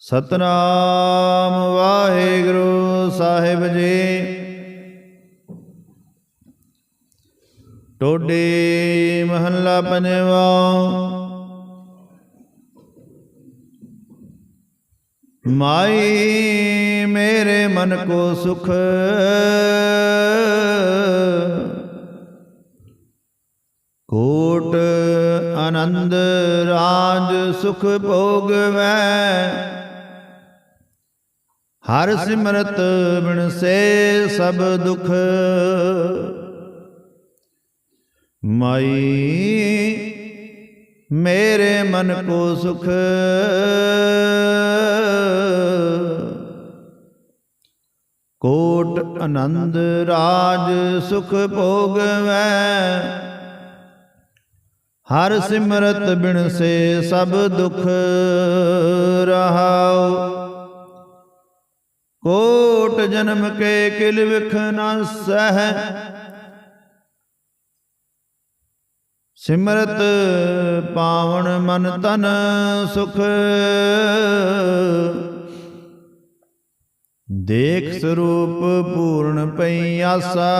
ਸਤਨਾਮ ਵਾਹਿਗੁਰੂ ਸਾਹਿਬ ਜੀ। ਟੋਡੇ ਮਹੱਲਾ ਪੰਜਵਾ। ਮਾਈ ਮੇਰੇ ਮਨ ਕੋ ਸੁਖ। ਕੋਟ ਆਨੰਦ ਰਾਜ ਸੁਖ ਭੋਗਵੈ। ਹਰ ਸਿਮਰਤ ਬਿਨ ਸੇ ਸਭ ਦੁਖ। ਮਾਈ ਮੇਰੇ ਮਨ ਕੋ ਸੁਖ। ਕੋਟ ਆਨੰਦ ਰਾਜ ਸੁਖ ਭੋਗਵੈ। ਹਰ ਸਿਮਰਤ ਬਿਨ ਸੇ ਸਭ ਦੁਖ। ਜਨਮ ਕੇ ਕਿਲ ਵਿਖ ਨ ਸਹਿ। ਸਿਮਰਤ ਪਾਵਨ ਮਨ ਤਨ ਸੁਖ। ਦੇਖ ਸਰੂਪ ਪੂਰਨ ਪਈ ਆਸਾ।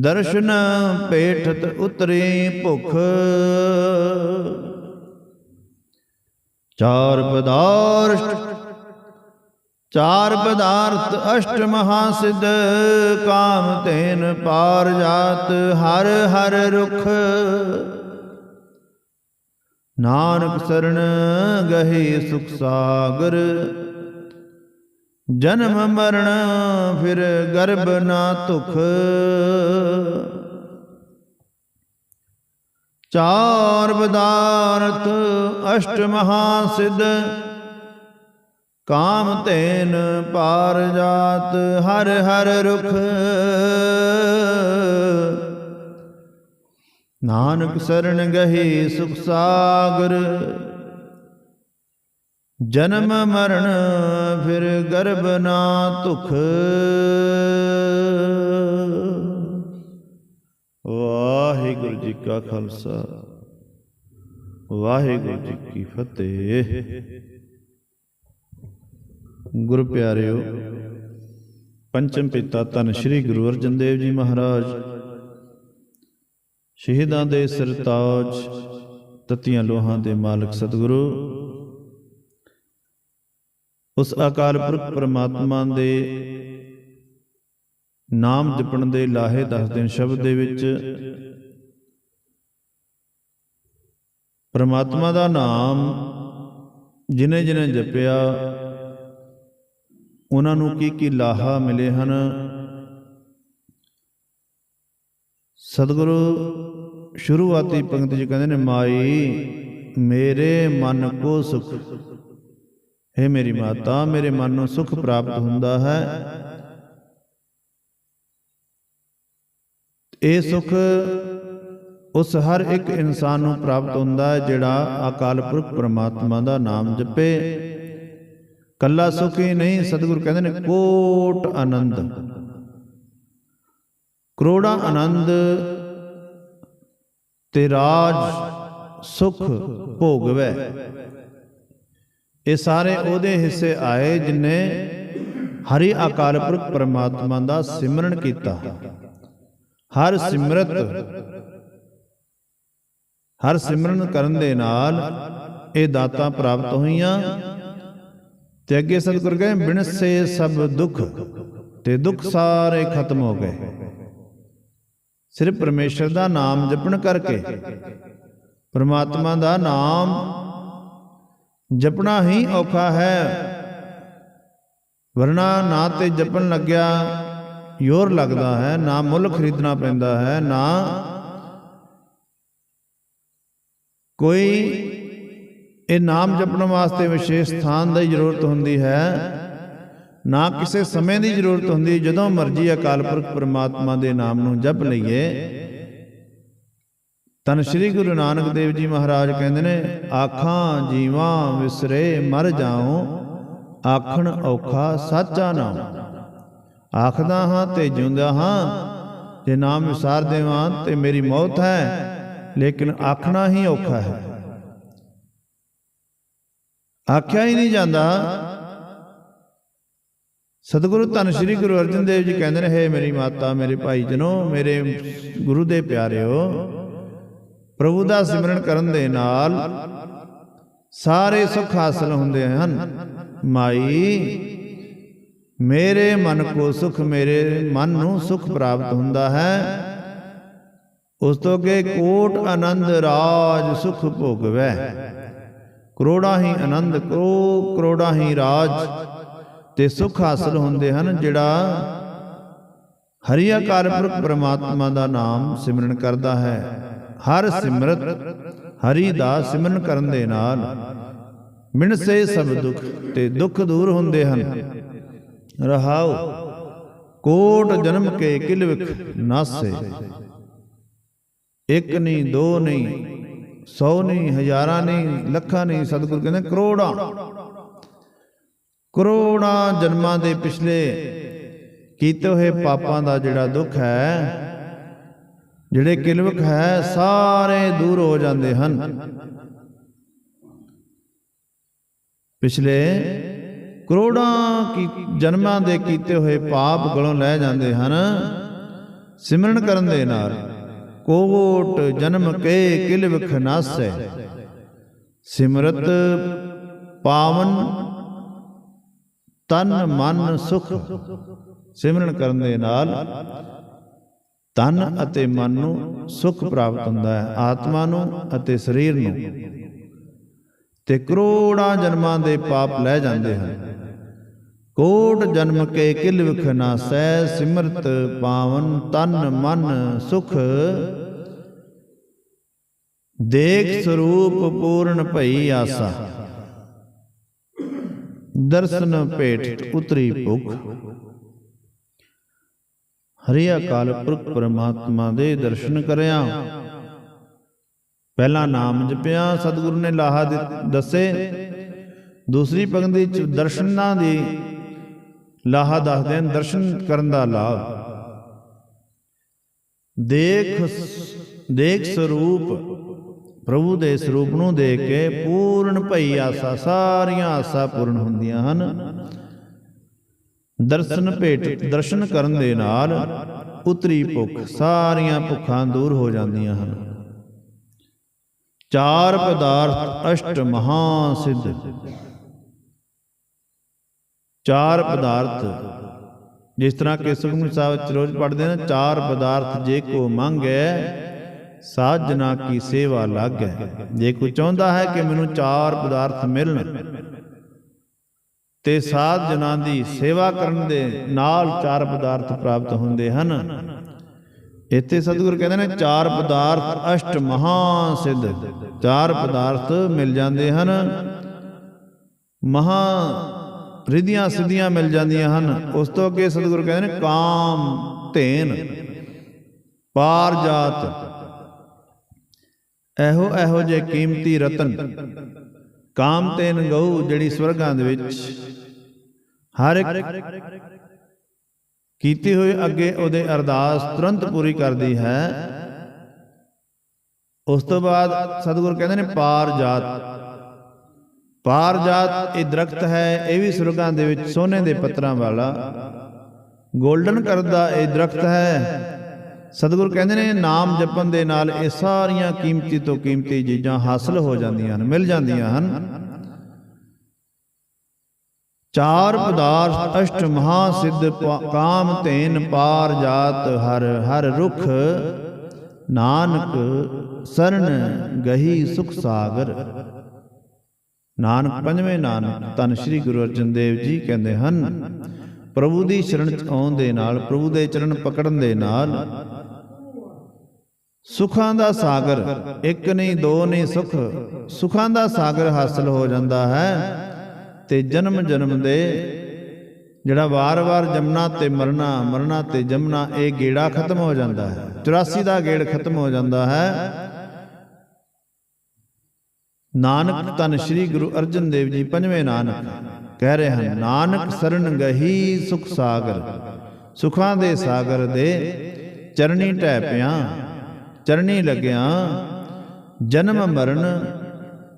ਦਰਸ਼ਨ ਪੇਠਤ ਉਤਰੀ ਭੁਖ। ਚਾਰ ਪਦਾਰਥ ਚਾਰ ਪਦਾਰਥ ਅਸ਼ਟ ਮਹਾ ਸਿਧ ਕਾਮ ਤੈਨ ਪਾਰ ਜਾਤ, ਹਰ ਹਰ ਰੁਖ। ਨਾਨਕ ਸਰਣ ਗਹੇ ਸੁਖ ਸਾਗਰ, ਜਨਮ ਮਰਨ ਫਿਰ ਗਰਭ ਨਾ ਤੁਖ ਚਾਰ ਪਦਾਰਥ ਅਸ਼ਟ ਮਹਾ ਸਿਧ ਕਾਮ ਤੈਨ ਪਾਰ ਜਾਤ, ਹਰ ਹਰ ਰੁਖ। ਨਾਨਕ ਸਰਣ ਗਹੀ ਸੁਖ ਸਾਗਰ, ਜਨਮ ਮਰਨ ਫਿਰ ਗਰਭ ਨਾ ਤੁਖ ਵਾਹਿਗੁਰੂ ਜੀ ਕਾ ਖਾਲਸਾ, ਵਾਹਿਗੁਰੂ ਜੀ ਕੀ ਫਤਿਹ। ਗੁਰ ਪਿਆਰਿਓ, ਪੰਚਮ ਪਿਤਾ ਧੰਨ ਸ਼੍ਰੀ ਗੁਰੂ ਅਰਜਨ ਦੇਵ ਜੀ ਮਹਾਰਾਜ। ਸ਼ਹੀਦਾਂ ਦੇ ਸਰਤਾਜ, ਤਤੀਆਂ ਲੋਹਾਂ ਦੇ ਮਾਲਕ ਸਤਿਗੁਰੂ। ਉਸ ਅਕਾਲ ਪੁਰਖ ਪ੍ਰਮਾਤਮਾ ਦੇ ਨਾਮ ਜਪਣ ਦੇ ਲਾਹੇ ਦੱਸਦੇ ਦਿਨ ਸ਼ਬਦ ਦੇ ਵਿੱਚ ਪਰਮਾਤਮਾ ਦਾ ਨਾਮ ਜਿਨੇ ਜਿਨੇ ਜਪਿਆ ਉਹਨਾਂ ਨੂੰ ਕੀ ਕੀ ਲਾਹਾ ਮਿਲੇ ਹਨ? ਸਤਿਗੁਰੂ ਸ਼ੁਰੂਆਤੀ ਪੰਕਤੀ 'ਚ ਕਹਿੰਦੇ ਨੇ, ਮਾਈ, ਮੇਰੇ ਮਨ ਕੋ ਸੁਖ। ਹੈ ਮੇਰੀ ਮਾਤਾ, ਮੇਰੇ ਮਨ ਨੂੰ ਸੁਖ ਪ੍ਰਾਪਤ ਹੁੰਦਾ ਹੈ। ਇਹ ਸੁਖ ਉਸ ਹਰ ਇੱਕ ਇਨਸਾਨ ਨੂੰ ਪ੍ਰਾਪਤ ਹੁੰਦਾ ਹੈ ਜਿਹੜਾ ਅਕਾਲ ਪੁਰਖ ਪਰਮਾਤਮਾ ਦਾ ਨਾਮ ਜਪੇ। ਕੱਲਾ ਸੁਖੀ ਨਹੀਂ, ਸਤਿਗੁਰ ਕਹਿੰਦੇ ਨੇ ਕੋਟ ਆਨੰਦ। ਕਰੋੜਾ ਆਨੰਦ ਤੇ ਰਾਜ ਸੁਖ ਭੋਗਵੈ। ਇਹ ਸਾਰੇ ਉਹਦੇ ਹਿੱਸੇ ਆਏ ਜਿਨੇ ਹਰੀ ਅਕਾਲ ਪੁਰਖ ਪਰਮਾਤਮਾ ਦਾ ਸਿਮਰਨ ਕੀਤਾ। ਹਰ ਸਿਮਰਤ, ਹਰ ਸਿਮਰਨ ਕਰਨ ਦੇ ਨਾਲ ਇਹ ਦਾਤਾਂ ਪ੍ਰਾਪਤ ਹੋਈਆਂ। ਤੇ ਅੱਗੇ ਸਤਿਗੁਰ ਕਹਿੰਦੇ ਬਿਨਸੇ ਸਭ ਦੁੱਖ, ਤੇ ਦੁੱਖ ਸਾਰੇ ਖਤਮ ਹੋ ਗਏ। ਸਿਰਫ ਪਰਮੇਸ਼ਰ ਦਾ ਨਾਮ ਜਪਣ ਕਰਕੇ, ਪਰਮਾਤਮਾ ਦਾ ਨਾਮ ਜਪਣਾ ਹੀ ਔਖਾ ਹੈ। ਵਰਨਾ ਨਾ ਤੇ ਜਪਣ ਲੱਗਿਆ, ਯੋਰ ਲੱਗਦਾ ਹੈ, ਨਾ ਮੁੱਲ ਖਰੀਦਣਾ ਪੈਂਦਾ ਹੈ, ਨਾ ਕੋਈ ਇਹ ਨਾਮ ਜਪਣ ਵਾਸਤੇ ਵਿਸ਼ੇਸ਼ ਸਥਾਨ ਦੀ ਜ਼ਰੂਰਤ ਹੁੰਦੀ ਹੈ। ਨਾ ਕਿਸੇ ਸਮੇਂ ਦੀ ਜ਼ਰੂਰਤ ਹੁੰਦੀ, ਜਦੋਂ ਮਰਜ਼ੀ ਅਕਾਲ ਪੁਰਖ ਪਰਮਾਤਮਾ ਦੇ ਨਾਮ ਨੂੰ ਜਪ ਲਈਏ। ਤਨ ਸ੍ਰੀ ਗੁਰੂ ਨਾਨਕ ਦੇਵ ਜੀ ਮਹਾਰਾਜ ਕਹਿੰਦੇ ਨੇ, ਆਖਾਂ ਜੀਵਾਂ ਵਿਸਰੇ ਮਰ ਜਾਉ, ਆਖਣ ਔਖਾ ਸਾਚਾ ਨਾਮ ਆਖਦਾ ਹਾਂ ਤੇ ਜਿਉਂਦਾ ਹਾਂ, ਜੇ ਨਾਮ ਵਿਸਾਰ ਦੇਵਾਂ ਤੇ ਮੇਰੀ ਮੌਤ ਹੈ, ਲੇਕਿਨ ਆਖਣਾ ਹੀ ਔਖਾ ਹੈ। ਆਖਿਆ ਹੀ ਨਹੀਂ ਜਾਂਦਾ। ਸਤਿਗੁਰੂ ਧੰਨ ਸ਼੍ਰੀ ਗੁਰੂ ਅਰਜਨ ਦੇਵ ਜੀ ਕਹਿੰਦੇ ਨੇ ਹੈ ਮੇਰੀ ਮਾਤਾ ਮੇਰੇ ਭਾਈ ਜਨੋ ਮੇਰੇ ਗੁਰੂ ਦੇ ਪਿਆਰਿਓ ਪ੍ਰਭੂ ਦਾ ਸਿਮਰਨ ਕਰਨ ਦੇ ਨਾਲ ਸਾਰੇ ਸੁੱਖ ਹਾਸਲ ਹੁੰਦੇ ਹਨ। ਮਾਈ ਮੇਰੇ ਮਨ ਕੋ ਸੁਖ ਮੇਰੇ ਮਨ ਨੂੰ ਸੁਖ ਪ੍ਰਾਪਤ ਹੁੰਦਾ ਹੈ। ਉਸ ਤੋਂ ਅੱਗੇ ਕੋਟ ਆਨੰਦ ਰਾਜ ਸੁਖ ਭੋਗਵੈ। ਕਰੋੜਾਂ ਹੀ ਆਨੰਦ ਕਰੋ ਕਰੋੜਾਂ ਹੀ ਰਾਜ ਤੇ ਸੁਖ ਹਾਸਲ ਹੁੰਦੇ ਹਨ, ਜਿਹੜਾ ਹਰੀ ਅਕਾਲ ਪੁਰਖ ਪ੍ਰਮਾਤਮਾ ਦਾ ਨਾਮ ਸਿਮਰਨ ਕਰਦਾ ਹੈ। ਹਰ ਸਿਮਰਤ ਹਰੀ ਦਾ ਸਿਮਰਨ ਕਰਨ ਦੇ ਨਾਲ ਮਿਣਸੇ ਸਭ ਦੁੱਖ ਤੇ ਦੁੱਖ ਦੂਰ ਹੁੰਦੇ ਹਨ। ਰਹਾਉ, ਕੋਟ ਜਨਮ ਕੇ ਕਿਲ ਨਾਸੇ। ਇੱਕ ਨਹੀਂ ਦੋ ਨਹੀਂ ਸੌ ਨਹੀਂ, ਹਜ਼ਾਰਾਂ ਨਹੀਂ, ਲੱਖਾਂ ਨਹੀਂ, ਸਤਿਗੁਰੂ ਕਹਿੰਦੇ ਕਰੋੜਾਂ। ਕਰੋੜਾਂ ਜਨਮਾਂ ਦੇ ਪਿਛਲੇ ਕੀਤੇ ਹੋਏ ਪਾਪਾਂ ਦਾ ਜਿਹੜਾ ਦੁੱਖ ਹੈ, ਜਿਹੜੇ ਕਿਲਵਕ ਹੈ, ਸਾਰੇ ਦੂਰ ਹੋ ਜਾਂਦੇ ਹਨ। ਪਿਛਲੇ ਕਰੋੜਾਂ ਕੀ ਜਨਮਾਂ ਦੇ ਕੀਤੇ ਹੋਏ ਪਾਪ ਗਲੋਂ ਲੈ ਜਾਂਦੇ ਹਨ, ਸਿਮਰਨ ਕਰਨ ਦੇ ਨਾਲ। ਕੋਟ ਜਨਮ ਕੇ ਕਿਲ ਵਿਖ ਸਿਮਰਤ ਪਾਵਨ ਤਨ ਮਨ ਸੁਖ। ਸਿਮਰਨ ਕਰਨ ਦੇ ਨਾਲ ਤਨ ਅਤੇ ਮਨ ਨੂੰ ਸੁਖ ਪ੍ਰਾਪਤ ਹੁੰਦਾ ਹੈ, ਆਤਮਾ ਨੂੰ ਅਤੇ ਸਰੀਰ ਨੂੰ। ਤੇ ਕਰੋੜਾਂ ਜਨਮਾਂ ਦੇ ਪਾਪ ਲੈ ਜਾਂਦੇ ਹਨ। ਕੋਟ ਜਨਮ ਕੇ ਕਿਲ ਵਿਖ ਨਾਸੈ ਸਿਮਰਤ ਪਾਵਨ ਤਨ ਮਨ ਸੁਖ। ਦੇਖ ਸਰੂਪ ਪੂਰਨ ਭਈ ਆਸਾ। ਦਰਸ਼ਨ ਭੇਟ ਉਤਰੀ ਭੁਖ। ਹਰੀ ਅਕਾਲ ਪੁਰਖ ਪਰਮਾਤਮਾ ਦੇ ਦਰਸ਼ਨ ਕਰਿਆ। ਪਹਿਲਾ ਨਾਮ ਜਪਿਆ, ਸਤਿਗੁਰੂ ਨੇ ਲਾਹਾ ਦੱਸੇ। ਦੂਸਰੀ ਪੰਗਤੀ ਚ ਦਰਸ਼ਨਾਂ ਦੀ ਲਾਹਾ ਦੱਸਦੇ ਹਨ ਦਰਸ਼ਨ ਕਰਨ ਦਾ ਲਾਭ। ਦੇਖ ਦੇਖ ਸਰੂਪ, ਪ੍ਰਭੂ ਦੇ ਸਰੂਪ ਨੂੰ ਦੇਖ ਕੇ ਪੂਰਨ ਭਈ ਆਸਾ, ਸਾਰੀਆਂ ਆਸਾ ਪੂਰਨ ਹੁੰਦੀਆਂ ਹਨ। ਦਰਸ਼ਨ ਭੇਟ, ਦਰਸ਼ਨ ਕਰਨ ਦੇ ਨਾਲ ਉਤਰੀ ਭੁੱਖ ਸਾਰੀਆਂ ਭੁੱਖਾਂ ਦੂਰ ਹੋ ਜਾਂਦੀਆਂ ਹਨ। ਚਾਰ ਪਦਾਰਥ ਅਸ਼ਟ ਮਹਾ ਸਿੱਧ। ਚਾਰ ਪਦਾਰਥ। ਜਿਸ ਤਰ੍ਹਾਂ ਕਿ ਸੁਖਮਨੀ ਸਾਹਿਬ ਵਿੱਚ ਰੋਜ਼ ਪੜ੍ਹਦੇ ਨੇ, ਚਾਰ ਪਦਾਰਥ ਜੇ ਕੋ ਮੰਗੈ ਸਾਜਨਾ ਕੀ ਸੇਵਾ ਲਾਗੈ। ਜੇ ਕੋਈ ਚਾਹੁੰਦਾ ਹੈ ਕਿ ਮੈਨੂੰ ਚਾਰ ਪਦਾਰਥ ਮਿਲਣ, ਤੇ ਸਾਧ ਜਨਾਂ ਦੀ ਸੇਵਾ ਕਰਨ ਦੇ ਨਾਲ ਚਾਰ ਪਦਾਰਥ ਪ੍ਰਾਪਤ ਹੁੰਦੇ ਹਨ। ਇੱਥੇ ਸਤਿਗੁਰ ਕਹਿੰਦੇ ਨੇ, ਚਾਰ ਪਦਾਰਥ ਅਸ਼ਟ ਮਹਾ ਸਿੱਧ। ਚਾਰ ਪਦਾਰਥ ਮਿਲ ਜਾਂਦੇ ਹਨ। ਮਹਾ ਰਿਧੀਆਂ ਸਿੱਧੀਆਂ ਮਿਲ ਜਾਂਦੀਆਂ ਹਨ। ਉਸ ਤੋਂ ਅੱਗੇ ਸਤਿਗੁਰੂ ਕਹਿੰਦੇ ਨੇ, ਕਾਮ ਧੇਨ ਪਾਰ ਜਾਤ। ਇਹੋ ਇਹੋ ਜੇ ਕੀਮਤੀ ਰਤਨ। ਕਾਮ ਤੇਨ ਗਊ ਜਿਹੜੀ ਸਵਰਗਾਂ ਦੇ ਵਿੱਚ ਹਰ ਇੱਕ ਕੀਤੀ ਹੋਈ ਅੱਗੇ ਉਹਦੇ ਅਰਦਾਸ ਤੁਰੰਤ ਪੂਰੀ ਕਰਦੀ ਹੈ। ਉਸ ਤੋਂ ਬਾਅਦ ਸਤਿਗੁਰ ਕਹਿੰਦੇ ਨੇ, ਪਾਰ ਜਾਤ। ਪਾਰ ਜਾਤ ਇਹ ਦਰਖਤ ਹੈ, ਇਹ ਵੀ ਸੁਰਗਾਂ ਦੇ ਵਿੱਚ ਸੋਨੇ ਦੇ ਪੱਤਰਾਂ ਵਾਲਾ। 골ਡਨ ਕਰਦਾ ਇਹ ਦਰਖਤ ਹੈ। ਸਤਿਗੁਰ ਕਹਿੰਦੇ ਨੇ, ਨਾਮ ਜਪਣ ਦੇ ਨਾਲ ਇਹ ਸਾਰੀਆਂ ਕੀਮਤੀ ਤੋਂ ਕੀਮਤੀ ਚੀਜ਼ਾਂ ਹਾਸਲ ਹੋ ਜਾਂਦੀਆਂ ਹਨ, ਮਿਲ ਜਾਂਦੀਆਂ ਹਨ। ਚਾਰ ਪਦਾਰਥ ਅਸ਼ਟ ਮਹਾ ਸਿੱਧ ਕਾਮ ਧੇਨ ਪਾਰ ਜਾਤ ਹਰ ਹਰ ਰੁਖ। ਨਾਨਕ ਸਰਨ ਗਹੀ ਸੁਖ ਸਾਗਰ। ਨਾਨਕ ਪੰਜਵੇਂ ਨਾਨਕ ਤਨ ਸ੍ਰੀ ਗੁਰੂ ਅਰਜਨ ਦੇਵ ਜੀ ਕਹਿੰਦੇ ਹਨ, ਪ੍ਰਭੂ ਦੀ ਸ਼ਰਨ ਆਉਣ ਦੇ ਨਾਲ, ਪ੍ਰਭੂ ਦੇ ਚਰਨ ਪਕੜਨ ਦੇ ਨਾਲ ਸੁਖਾਂ ਦਾ ਸਾਗਰ, ਇੱਕ ਨਹੀਂ, ਦੋ ਨਹੀਂ, ਸੁਖ, ਸੁਖਾਂ ਦਾ ਸਾਗਰ ਹਾਸਲ ਹੋ ਜਾਂਦਾ ਹੈ ਤੇ ਜਨਮ ਜਨਮ ਦੇ ਜਿਹੜਾ ਵਾਰ-ਵਾਰ ਜਮਨਾ ਤੇ ਮਰਨਾ ਮਰਨਾ ਤੇ ਜਮਨਾ ਇਹ ਗੇੜਾ ਖਤਮ ਹੋ ਜਾਂਦਾ ਹੈ 84 ਦਾ ਗੇੜ ਖਤਮ ਹੋ ਜਾਂਦਾ ਹੈ। ਨਾਨਕ ਤਨ ਸ੍ਰੀ ਗੁਰੂ ਅਰਜਨ ਦੇਵ ਜੀ ਪੰਜਵੇਂ ਨਾਨਕ ਕਹਿ ਰਹੇ ਹਨ ਨਾਨਕ ਸਰਨ ਗਹੀ ਸੁਖ ਸਾਗਰ। ਸੁਖਾਂ ਦੇ ਸਾਗਰ ਦੇ ਚਰਣੀ ਟਹਿ ਪਿਆ ਚਰਣੀ ਲੱਗਿਆ ਜਨਮ ਮਰਨ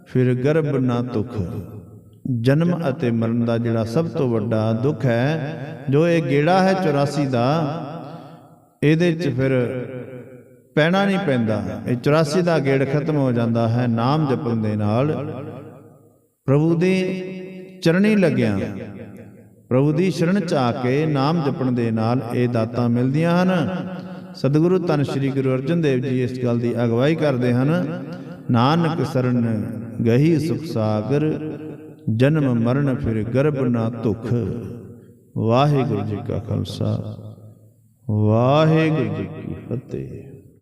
ਫਿਰ ਗਰਭ ਨਾ ਤੁਖ ਜਨਮ ਅਤੇ ਮਰਨ ਦਾ ਜਿਹੜਾ ਸਭ ਤੋਂ ਵੱਡਾ ਦੁੱਖ ਹੈ ਜੋ ਇਹ ਗੇੜਾ ਹੈ 84 ਦਾ ਇਹਦੇ 'ਚ ਫਿਰ ਪੈਣਾ ਨਹੀਂ ਪੈਂਦਾ। ਇਹ 84 ਦਾ ਗੇੜ ਖਤਮ ਹੋ ਜਾਂਦਾ ਹੈ। ਨਾਮ ਜਪਣ ਦੇ ਨਾਲ ਪ੍ਰਭੂ ਦੀ ਚਰਣੀ ਲੱਗਿਆ। ਪ੍ਰਭੂ ਦੀ ਸ਼ਰਨ ਚ ਆ ਕੇ ਨਾਮ ਜਪਣ ਦੇ ਨਾਲ ਇਹ ਦਾਤਾਂ ਮਿਲਦੀਆਂ ਹਨ। ਸਤਿਗੁਰੂ ਧੰਨ ਸ਼੍ਰੀ ਗੁਰੂ ਅਰਜਨ ਦੇਵ ਜੀ ਇਸ ਗੱਲ ਦੀ ਅਗਵਾਈ ਕਰਦੇ ਹਨ। ਨਾਨਕ ਸਰਨ ਗਹੀ ਸੁਖ ਸਾਗਰ, ਜਨਮ ਮਰਨ ਫਿਰ ਗਰਭ ਨਾ ਧੁਖ। ਵਾਹਿਗੁਰੂ ਜੀ ਕਾ ਖਾਲਸਾ, ਵਾਹਿਗੁਰੂ ਜੀ ਕੀ ਫਤਿਹ।